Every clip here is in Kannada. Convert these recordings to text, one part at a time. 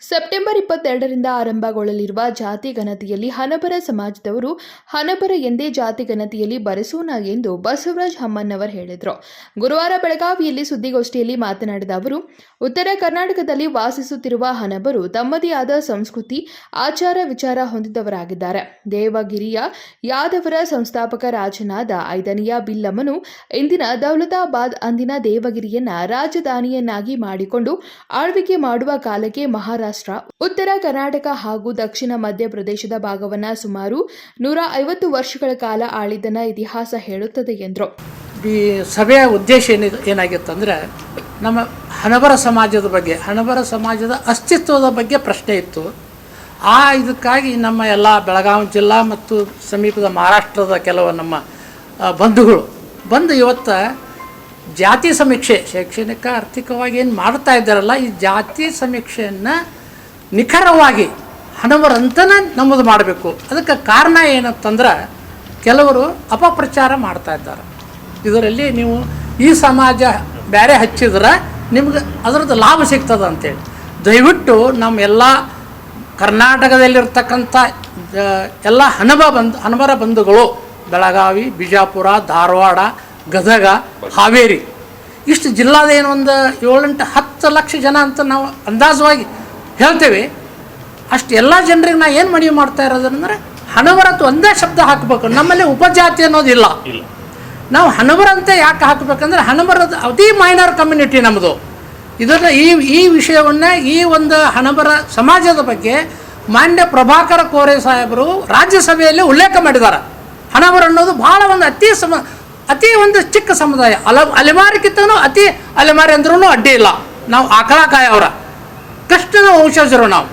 ಸೆಪ್ಟೆಂಬರ್ ಇಪ್ಪತ್ತೆರಡರಿಂದ ಆರಂಭಗೊಳ್ಳಲಿರುವ ಜಾತಿ ಗಣತಿಯಲ್ಲಿ ಹನಬರ ಸಮಾಜದವರು ಹನಬರ ಎಂದೇ ಜಾತಿ ಗಣತಿಯಲ್ಲಿ ಬರೆಸೋಣ ಎಂದು ಬಸವರಾಜ್ ಹಮ್ಮನ್ನವರ್ ಹೇಳಿದರು. ಗುರುವಾರ ಬೆಳಗಾವಿಯಲ್ಲಿ ಸುದ್ದಿಗೋಷ್ಠಿಯಲ್ಲಿ ಮಾತನಾಡಿದ ಅವರು, ಉತ್ತರ ಕರ್ನಾಟಕದಲ್ಲಿ ವಾಸಿಸುತ್ತಿರುವ ಹನಬರು ತಮ್ಮದೇ ಆದ ಸಂಸ್ಕೃತಿ, ಆಚಾರ ವಿಚಾರ ಹೊಂದಿದವರಾಗಿದ್ದಾರೆ. ದೇವಗಿರಿಯ ಯಾದವರ ಸಂಸ್ಥಾಪಕ ರಾಜನಾದ ಐದನೆಯ ಬಿಲ್ಲಮ್ಮನು ಇಂದಿನ ದೌಲತಾಬಾದ್ ಅಂದಿನ ದೇವಗಿರಿಯನ್ನ ರಾಜಧಾನಿಯನ್ನಾಗಿ ಮಾಡಿಕೊಂಡು ಆಳ್ವಿಕೆ ಮಾಡುವ ಕಾಲಕ್ಕೆ ಮಹಾರಾಷ್ಟ್ರ, ಉತ್ತರ ಕರ್ನಾಟಕ ಹಾಗೂ ದಕ್ಷಿಣ ಮಧ್ಯಪ್ರದೇಶದ ಭಾಗವನ್ನ ಸುಮಾರು ನೂರ ಐವತ್ತು ವರ್ಷಗಳ ಕಾಲ ಆಳಿದನ ಇತಿಹಾಸ ಹೇಳುತ್ತದೆ ಎಂದರು. ಈ ಸಭೆಯ ಉದ್ದೇಶ ಏನಿ ಏನಾಗಿತ್ತಂದರೆ ನಮ್ಮ ಹಣಬರ ಸಮಾಜದ ಬಗ್ಗೆ, ಹಣಬರ ಸಮಾಜದ ಅಸ್ತಿತ್ವದ ಬಗ್ಗೆ ಪ್ರಶ್ನೆ ಇತ್ತು. ಆ ಇದಕ್ಕಾಗಿ ನಮ್ಮ ಎಲ್ಲ ಬೆಳಗಾವಿ ಜಿಲ್ಲಾ ಮತ್ತು ಸಮೀಪದ ಮಹಾರಾಷ್ಟ್ರದ ಕೆಲವು ನಮ್ಮ ಬಂಧುಗಳು ಬಂದು ಇವತ್ತು ಜಾತಿ ಸಮೀಕ್ಷೆ, ಶೈಕ್ಷಣಿಕ ಆರ್ಥಿಕವಾಗಿ ಏನು ಮಾಡ್ತಾ ಇದ್ದಾರಲ್ಲ, ಈ ಜಾತಿ ಸಮೀಕ್ಷೆಯನ್ನು ನಿಖರವಾಗಿ ಹಣವರಂತನ ನಮ್ಮದು ಮಾಡಬೇಕು. ಅದಕ್ಕೆ ಕಾರಣ ಏನಂತಂದ್ರೆ ಕೆಲವರು ಅಪಪ್ರಚಾರ ಮಾಡ್ತಾ ಇದ್ದಾರೆ. ಇದರಲ್ಲಿ ನೀವು ಈ ಸಮಾಜ ಬೇರೆ ಹಚ್ಚಿದ್ರೆ ನಿಮ್ಗೆ ಅದರದ್ದು ಲಾಭ ಸಿಗ್ತದೆ ಅಂತೇಳಿ. ದಯವಿಟ್ಟು ನಮ್ಮ ಎಲ್ಲ ಕರ್ನಾಟಕದಲ್ಲಿರ್ತಕ್ಕಂಥ ಎಲ್ಲ ಹಣಬ ಬಂಧು ಹಣಬರ ಬಂಧುಗಳು, ಬೆಳಗಾವಿ, ಬಿಜಾಪುರ, ಧಾರವಾಡ, ಗದಗ, ಹಾವೇರಿ, ಇಷ್ಟು ಜಿಲ್ಲಾದ ಏನು ಒಂದು ಏಳೆಂಟು ಹತ್ತು ಲಕ್ಷ ಜನ ಅಂತ ನಾವು ಅಂದಾಜವಾಗಿ ಹೇಳ್ತೇವೆ ಅಷ್ಟು ಎಲ್ಲ ಜನರಿಗೆ ನಾ ಏನು ಮನವಿ ಮಾಡ್ತಾ ಇರೋದಂದ್ರೆ ಹಣವರತ್ ಒಂದೇ ಶಬ್ದ ಹಾಕಬೇಕು ನಮ್ಮಲ್ಲಿ ಉಪಜಾತಿ ಅನ್ನೋದಿಲ್ಲ ನಾವು ಹಣವರಂತೆ ಯಾಕೆ ಹಾಕಬೇಕಂದ್ರೆ ಹಣಬರದ ಅತಿ ಮೈನರ್ ಕಮ್ಯುನಿಟಿ ನಮ್ಮದು ಇದನ್ನು ಈ ಈ ವಿಷಯವನ್ನು ಈ ಒಂದು ಹಣಬರ ಸಮಾಜದ ಬಗ್ಗೆ ಮಾನ್ಯ ಪ್ರಭಾಕರ ಕೋರೆ ಸಾಹೇಬರು ರಾಜ್ಯಸಭೆಯಲ್ಲಿ ಉಲ್ಲೇಖ ಮಾಡಿದ್ದಾರೆ. ಹಣಬರ ಅನ್ನೋದು ಭಾಳ ಒಂದು ಅತಿ ಸಮ ಅತಿ ಒಂದು ಚಿಕ್ಕ ಸಮುದಾಯ. ಅಲ ಅಲೆಮಾರಿಗಿಂತನೂ ಅತಿ ಅಲೆಮಾರಿ ಅಂದ್ರೂ ಅಡ್ಡಿ ಇಲ್ಲ. ನಾವು ಆಕಳಕಾಯ ಅವರ. ಕೃಷ್ಣನ ನಾವು.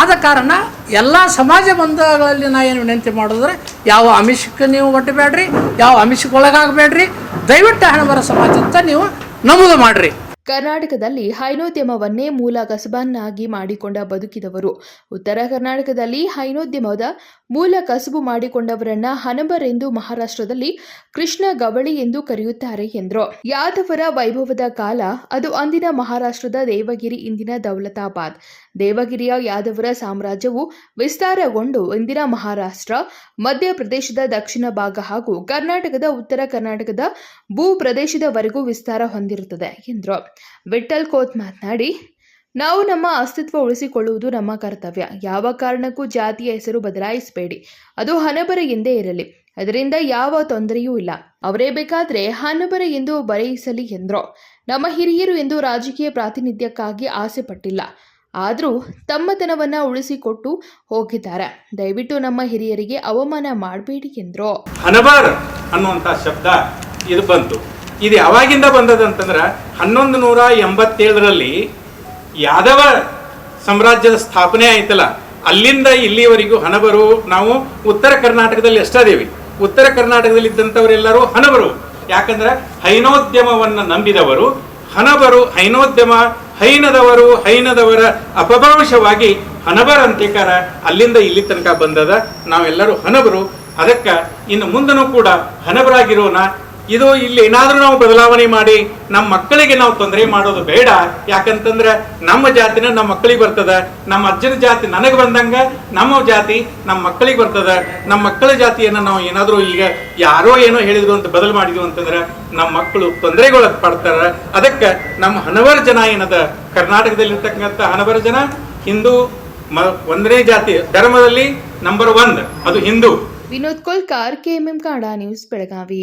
ಆದ ಕಾರಣ ಎಲ್ಲ ಸಮಾಜ ಬಂಧಗಳಲ್ಲಿ ನಾ ಏನು ವಿನಂತಿ ಮಾಡಿದ್ರೆ ಯಾವ ಅಮಿಷಕ್ಕೆ ನೀವು ಒಡ್ಡಬೇಡ್ರಿ ಯಾವ ಅಮಿಷಕ್ಕೆ ಒಳಗಾಗಬೇಡ್ರಿ, ದಯವಿಟ್ಟು ಹಣಬರ ಸಮಾಜ ಅಂತ ನೀವು ನಮೂದು ಮಾಡಿರಿ. ಕರ್ನಾಟಕದಲ್ಲಿ ಹೈನೋದ್ಯಮವನ್ನೇ ಮೂಲ ಕಸಬನ್ನಾಗಿ ಮಾಡಿಕೊಂಡ ಬದುಕಿದವರು. ಉತ್ತರ ಕರ್ನಾಟಕದಲ್ಲಿ ಹೈನೋದ್ಯಮದ ಮೂಲ ಕಸಬು ಮಾಡಿಕೊಂಡವರನ್ನ ಹನಬರೆಂದು ಮಹಾರಾಷ್ಟ್ರದಲ್ಲಿ ಕೃಷ್ಣ ಗವಳಿ ಎಂದು ಕರೆಯುತ್ತಾರೆ ಎಂದರು. ಯಾದವರ ವೈಭವದ ಕಾಲ ಅದು ಅಂದಿನ ಮಹಾರಾಷ್ಟ್ರದ ದೇವಗಿರಿ ಇಂದಿನ ದೌಲತಾಬಾದ್. ದೇವಗಿರಿಯ ಯಾದವರ ಸಾಮ್ರಾಜ್ಯವು ವಿಸ್ತಾರಗೊಂಡು ಇಂದಿನ ಮಹಾರಾಷ್ಟ್ರ, ಮಧ್ಯಪ್ರದೇಶದ ದಕ್ಷಿಣ ಭಾಗ ಹಾಗೂ ಕರ್ನಾಟಕದ ಉತ್ತರ ಕರ್ನಾಟಕದ ಭೂ ಪ್ರದೇಶದವರೆಗೂ ವಿಸ್ತಾರ ಹೊಂದಿರುತ್ತದೆ ಎಂದರು. ವಿಠಲ್ ಕೋತ್ ಮಾತನಾಡಿ, ನಾವು ನಮ್ಮ ಅಸ್ತಿತ್ವ ಉಳಿಸಿಕೊಳ್ಳುವುದು ನಮ್ಮ ಕರ್ತವ್ಯ. ಯಾವ ಕಾರಣಕ್ಕೂ ಜಾತಿಯ ಹೆಸರು ಬದಲಾಯಿಸಬೇಡಿ. ಅದು ಹಣಬರ ಎಂದೇ ಇರಲಿ. ಅದರಿಂದ ಯಾವ ತೊಂದರೆಯೂ ಇಲ್ಲ. ಅವರೇ ಬೇಕಾದ್ರೆ ಹಣಬರ ಎಂದು ಬರೆಯಿಸಲಿ ಎಂದ್ರೋ. ನಮ್ಮ ಹಿರಿಯರು ಎಂದು ರಾಜಕೀಯ ಪ್ರಾತಿನಿಧ್ಯಕ್ಕಾಗಿ ಆಸೆ ಪಟ್ಟಿಲ್ಲ ಆದರೂ ತಮ್ಮತನವನ್ನ ಉಳಿಸಿಕೊಟ್ಟು ಹೋಗಿದ್ದಾರೆ. ದಯವಿಟ್ಟು ನಮ್ಮ ಹಿರಿಯರಿಗೆ ಅವಮಾನ ಮಾಡಬೇಡಿ ಎಂದ್ರು. ಹಣಬರ್ ಅನ್ನುವಂತ ಶಬ್ದ ಇದು ಬಂತು. ಇದು ಯಾವಾಗಿಂದ ಬಂದದಂತಂದ್ರೆ ಹನ್ನೊಂದು ನೂರ ಎಂಬತ್ತೇಳರಲ್ಲಿ ಯಾದವ ಸಾಮ್ರಾಜ್ಯದ ಸ್ಥಾಪನೆ ಆಯ್ತಲ್ಲ, ಅಲ್ಲಿಂದ ಇಲ್ಲಿವರೆಗೂ ಹಣಬರು ನಾವು ಉತ್ತರ ಕರ್ನಾಟಕದಲ್ಲಿ ಎಷ್ಟಾದೇವಿ ಉತ್ತರ ಕರ್ನಾಟಕದಲ್ಲಿ ಇದ್ದಂಥವರೆಲ್ಲರೂ ಹಣಬರು ಯಾಕಂದ್ರೆ ಹೈನೋದ್ಯಮವನ್ನು ನಂಬಿದವರು ಹಣಬರು ಹೈನೋದ್ಯಮ ಹೈನದವರು, ಹೈನದವರ ಅಪಭ್ರಂಶವಾಗಿ ಹನಬರ ಅಂತ್ಯಕಾರ ಅಲ್ಲಿಂದ ಇಲ್ಲಿ ತನಕ ಬಂದದ. ನಾವೆಲ್ಲರೂ ಹಣಬರು ಅದಕ್ಕೆ ಇನ್ನು ಮುಂದನೂ ಕೂಡ ಹನಬರಾಗಿರೋಣ ಇದು ಇಲ್ಲಿ ಏನಾದರೂ ನಾವು ಬದಲಾವಣೆ ಮಾಡಿ ನಮ್ಮ ಮಕ್ಕಳಿಗೆ ನಾವು ತೊಂದರೆ ಮಾಡೋದು ಬೇಡ. ಯಾಕಂತಂದ್ರೆ ನಮ್ಮ ಜಾತಿನ ನಮ್ಮ ಮಕ್ಕಳಿಗೆ ಬರ್ತದ. ನಮ್ಮ ಅಜ್ಜನ ಜಾತಿ ನನಗೆ ಬಂದಂಗ ನಮ್ಮ ಜಾತಿ ನಮ್ಮ ಮಕ್ಕಳಿಗೆ ಬರ್ತದ. ನಮ್ಮ ಮಕ್ಕಳ ಜಾತಿಯನ್ನ ನಾವು ಏನಾದರೂ ಈಗ ಯಾರೋ ಏನೋ ಹೇಳಿದ್ರು ಅಂತ ಬದಲು ಮಾಡಿದ್ವು ಅಂತಂದ್ರೆ ನಮ್ಮ ಮಕ್ಕಳು ತೊಂದರೆಗಳು ಪಡ್ತಾರೆ. ಅದಕ್ಕೆ ನಮ್ಮ ಹನವರ ಜನ ಏನದ? ಕರ್ನಾಟಕದಲ್ಲಿರ್ತಕ್ಕಂಥ ಹನವರ ಜನ ಹಿಂದೂ ಒಂದನೇ ಜಾತಿ ಧರ್ಮದಲ್ಲಿ ನಂಬರ್ ಒನ್ ಅದು ಹಿಂದೂ. ವಿನೋದ್ ಕೋಲ್ಕಾರ್, ಕೆಎಂಎಂ ಕಾಡಾ ನ್ಯೂಸ್, ಬೆಳಗಾವಿ.